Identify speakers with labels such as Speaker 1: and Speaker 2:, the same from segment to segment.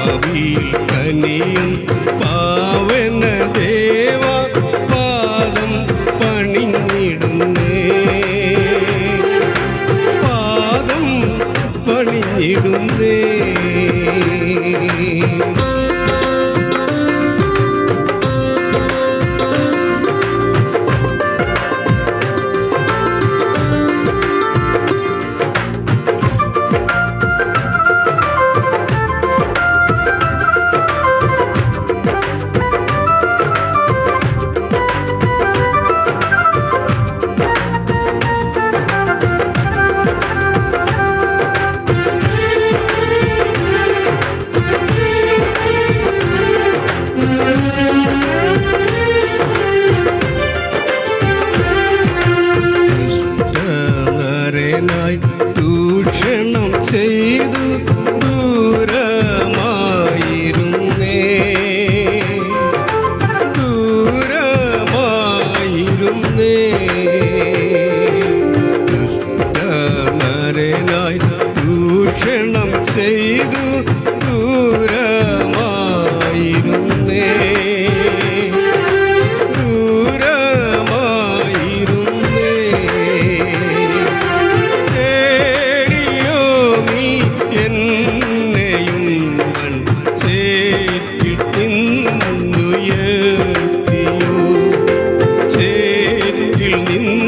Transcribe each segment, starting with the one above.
Speaker 1: ഭാവി കനിയും ചെയ്തു ദൂരമായിരുന്നേ. ദൂരമായിരുന്നേ. നിന്ന്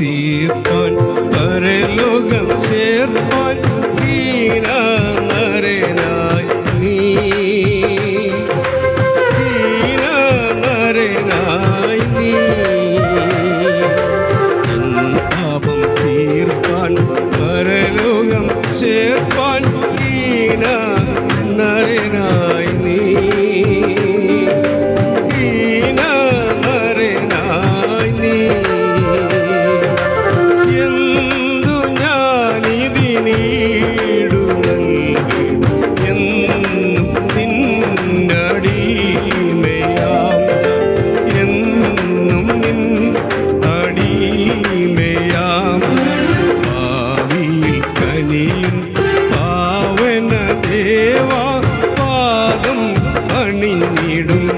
Speaker 1: തീർപ്പാൻ ലോകം ചേർപ്പാൻ തീരാനരനായി നീ. തീരാനരനായി നീ. പാപം തീർപ്പാൻ പരലോകം ചേർപ്പാൻ തീരാനരനായി നീ.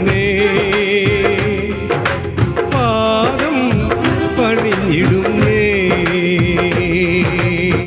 Speaker 1: 你。